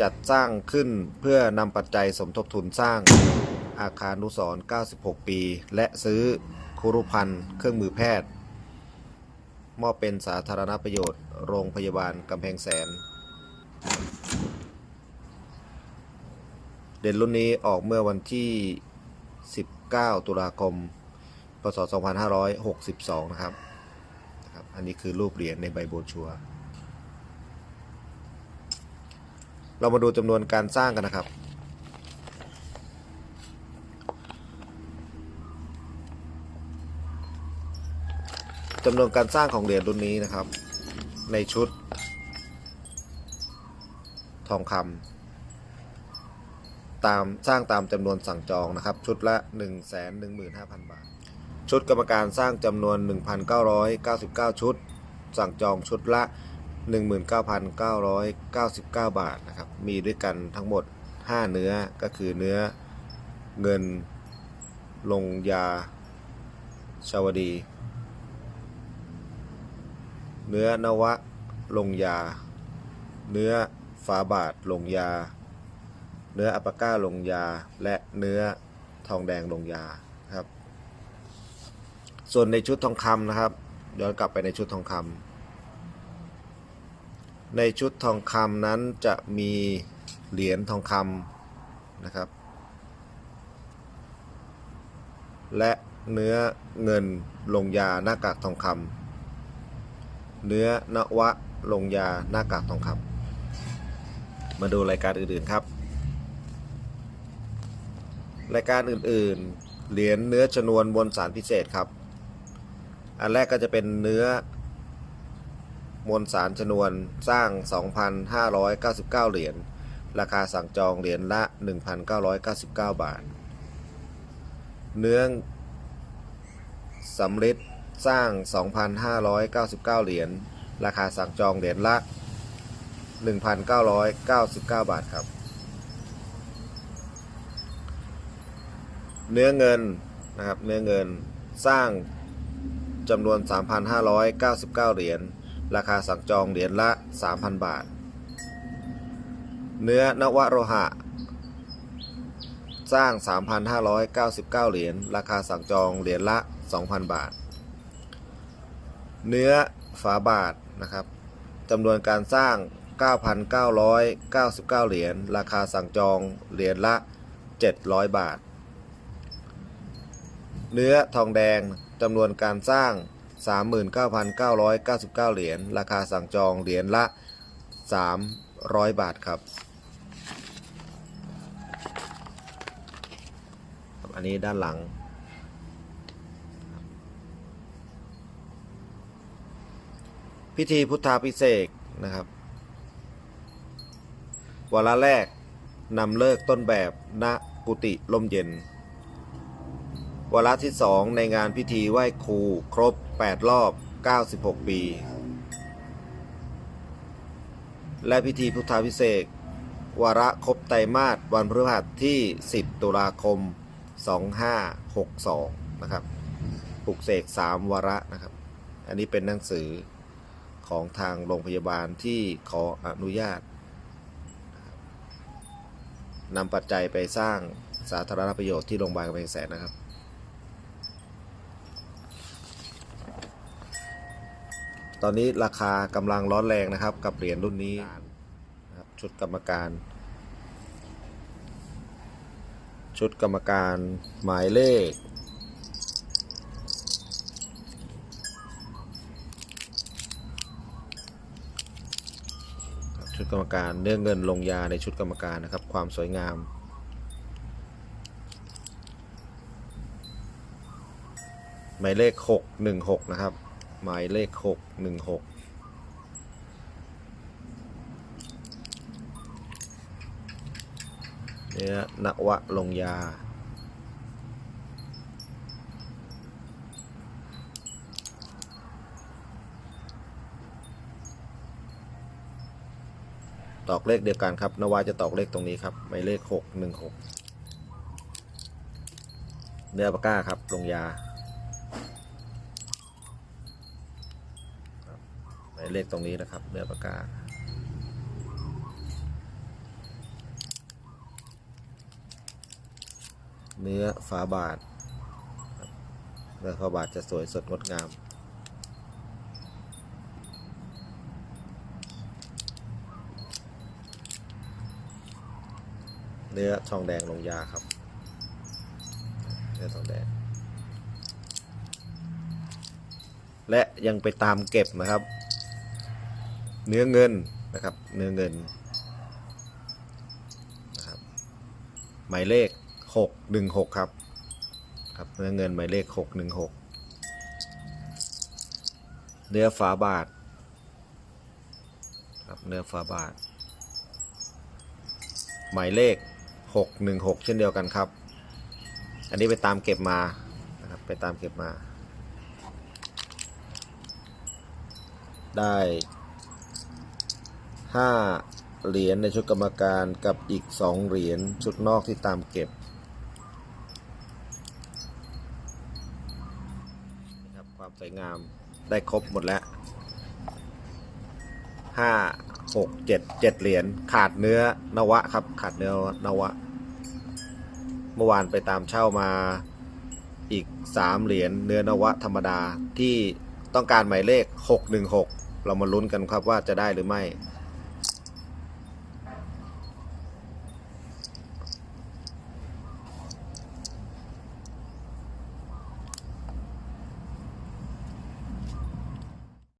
จัดสร้างขึ้นเพื่อนำปัจจัยสมทบทุนสร้างอาคารนุสร 96 ปี และซื้อครุพันธ์เครื่องมือแพทย์ มอบเป็นสาธารณประโยชน์ โรงพยาบาลกำแพงแสน เด่นรุ่นนี้ออกเมื่อวันที่ 19 ตุลาคม พศ 2562 นะครับนะครับ อันนี้คือรูปเหรียญในใบโบชัวร์ เรามาดูจำนวนการสร้างกันนะครับ จำนวนการสร้างของเหรียญรุ่นนี้นะครับ ในชุด ทองคำตามสร้างตามจำนวนสั่งจองนะครับ ชุดละ 1 1 5 0 0 0 บาท ชุดกรรมการสร้างจำนวน 1,999 ชุด สั่งจองชุดละ 19,999 บาทนะครับ มีด้วยกันทั้งหมด 5 เนื้อก็คือเนื้อเงินลงยาชาวดี เนื้อนวะลงยา เนื้อฝาบาทลงยา เนื้ออัปปาก้าลงยา และเนื้อทองแดงลงยาครับ ส่วนในชุดทองคำนะครับ ย้อนกลับไปในชุดทองคำ ในชุดทองคำนั้นจะมีเหรียญทองคำนะครับ และเนื้อเงินลงยาหน้ากากทองคำเนื้อนวะลงยาหน้ากากทองคำมาดูรายการอื่นๆครับ รายการอื่นๆ เหรียญเนื้อชนวนบนสารพิเศษครับ อันแรกก็จะเป็นเนื้อ มวลสารชนวนสร้าง 2,599 เหรียญ ราคาสั่งจองเหรียญละ 1,999 บาท เนื้อสำริดสร้าง 2,599 เหรียญ ราคาสั่งจองเหรียญละ 1,999 บาทครับ เนื้อเงินนะครับ เนื้อเงินสร้างจำนวน 3,599 เหรียญ ราคาสั่งจองเหรียญละ 3,000 บาท เนื้อนวโรหะ สร้าง 3,599 เหรียญ ราคาสั่งจองเหรียญละ 2,000 บาท เนื้อฝาบาทนะครับจำนวนการสร้าง 9,999 เหรียญ ราคาสั่งจองเหรียญละ 700 บาท เนื้อทองแดงจำนวนการสร้าง 39,999 เหรียญ ราคาสั่งจองเหรียญละ 300 บาทครับ อันนี้ด้านหลัง พิธีพุทธาพิเศษนะครับวาระแรกนำเลิกต้นแบบณกุฏิลมเย็น วาระที่ 2 ในงานพิธีไหว้ครูครบ 8 รอบ 96 ปี และพิธีพุทธาพิเศษวาระครบไตรมาสวันพฤหัสที่ 10 ตุลาคม 2562 นะครับ ปลุกเสก 3 วาระนะครับ อันนี้เป็นหนังสือของทางโรงพยาบาลที่ขออนุญาตนำปัจจัยไปสร้างสาธารณประโยชน์ที่โรงพยาบาลกำแพงแสนนะครับ ตอนนี้ราคากำลังร้อนแรงนะครับ กับเหรียญรุ่นนี้ชุดกรรมการ ชุดกรรมการหมายเลขชุดกรรมการเนื้อเงินลงยาในชุดกรรมการนะครับ ความสวยงามหมายเลข 616 นะครับ หมายเลข616เนื้อนวะลงยา ตอกเลขเดียวกันครับ นวาจะตอกเลขตรงนี้ครับ หมายเลข616เนื้อปากก้าครับ ลงยา เลขตรงนี้นะครับเนื้อปากกาเนื้อฝาบาทเนื้อฝาบาทจะสวยสดงดงาม เนื้อทองแดงลงยาครับ เนื้อทองแดง และยังไปตามเก็บนะครับ เนื้อเงินนะครับ เนื้อเงินนะครับหมายเลข 616 ครับครับ เนื้อเงินหมายเลข 616 เนื้อฝาบาทครับเนื้อฝาบาท หมายเลข 616 เช่นเดียวกันครับ อันนี้ไปตามเก็บมานะครับไปตามเก็บมาได้ 5 เหรียญในชุดกรรมการกับอีก 2 เหรียญชุดนอกที่ตามเก็บนะครับความสวยงามได้ครบหมดแล้ว5 6 7 7เหรียญขาดเนื้อนวะครับ ขาดเนื้อนวะ เมื่อวานไปตามเช่ามาอีก3เหรียญเนื้อนวะธรรมดาที่ต้องการหมายเลข616เรามาลุ้นกันครับว่าจะได้หรือไม่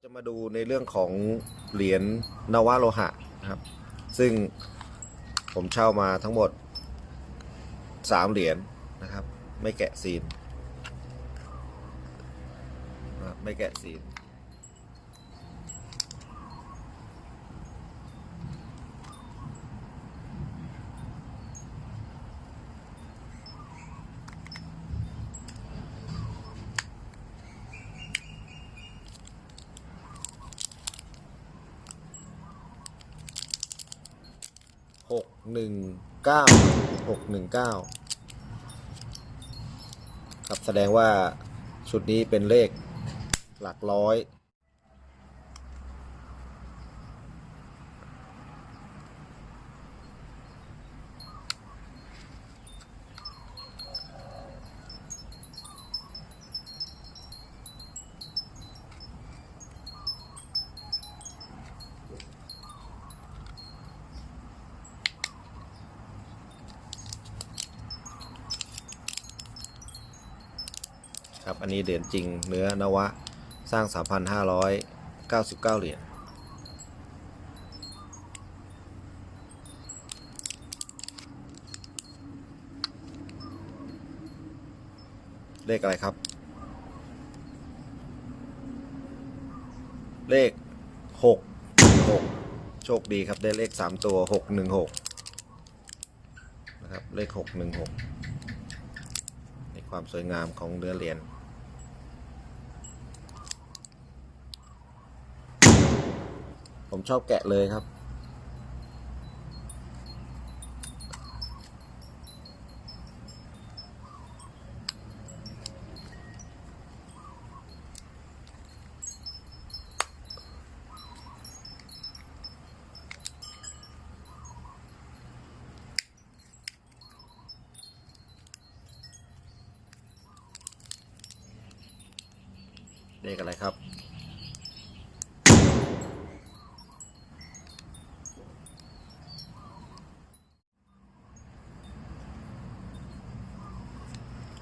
จะมาดู ในเรื่องของเหรียญนวโลหะนะครับ ซึ่งผมเช่ามาทั้งหมด 3 เหรียญนะครับ ไม่แกะซีน ไม่แกะซีน หนึ่งเก้าหกหนึ่งเก้าครับแสดงว่าชุดนี้เป็นเลขหลักร้อย อันนี้เหรียญจริงเนื้อนวะ สร้าง 3,599 เหรียญเลขอะไรครับ เลข 6 6 โชคดีครับได้เลข 3 ตัว 616 นะครับ เลข 616 ในความสวยงามของเนื้อเหรียญ ผมชอบแกะเลยครับ เลขอะไรครับ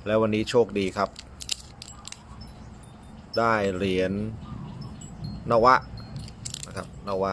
แล้ววันนี้โชคดีครับ ได้เหรียญนวะนะครับนวะ